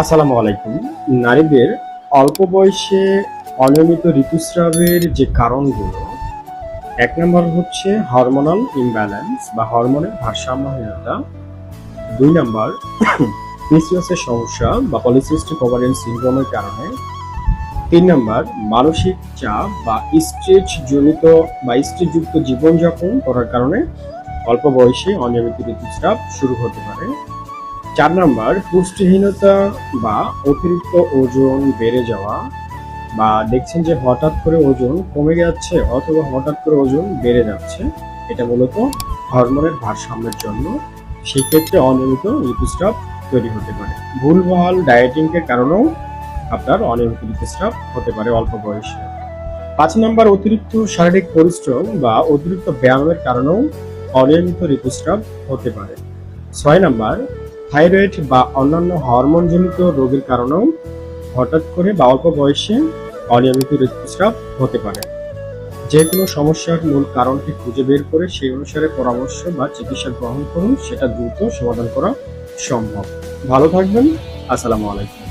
আসসালামু আলাইকুম। নারীদের অল্প বয়সে অনিয়মিত ঋতুস্রাবের যে কারণগুলো, এক নম্বর হচ্ছে হরমোনাল ইমব্যালেন্স বা হরমোনের ভারসাম্যহীনতা। দুই নম্বর পিসিওসের সমস্যা বা পলিসিস্টিক ওভারিয়ান সিনড্রোমের কারণে। তিন নম্বর, মানসিক চাপ বা স্ট্রেচ জনিত বা স্ট্রেসযুক্ত জীবনযাপন করার কারণে অল্প বয়সে অনিয়মিত ঋতুস্রাব শুরু হতে পারে। চার নাম্বার, পুষ্টিহীনতা বা অতিরিক্ত ওজন বেড়ে যাওয়া বা দেখছেন যে হঠাৎ করে ওজন কমে যাচ্ছে অথবা হঠাৎ করে ওজন বেড়ে যাচ্ছে, এটা মূলত হরমোনের ভারসাম্যের জন্য সেক্ষেত্রে অনিয়মিত ঋতুস্রাব তৈরি হতে পারে। ভুলভাল ডায়েটিং এর কারণেও আপনার অনিয়মিত ঋতুস্রাব হতে পারে অল্প বয়সে। পাঁচ নম্বর, অতিরিক্ত শারীরিক পরিশ্রম বা অতিরিক্ত ব্যায়ামের কারণেও অনিয়মিত ঋতুস্রাব হতে পারে। ছয় নাম্বার থাইরয়েড বা অন্যান্য হরমোনজনিত রোগের কারণেও হঠাৎ করে বা অল্প বয়সে অনিয়মিত ঋতুস্রাব হতে পারে। যে কোনো সমস্যার মূল কারণটি খুঁজে বের করে সেই অনুসারে পরামর্শ বা চিকিৎসা গ্রহণ করুন, সেটা দ্রুত সমাধান করা সম্ভব। ভালো থাকবেন, আসসালামু আলাইকুম।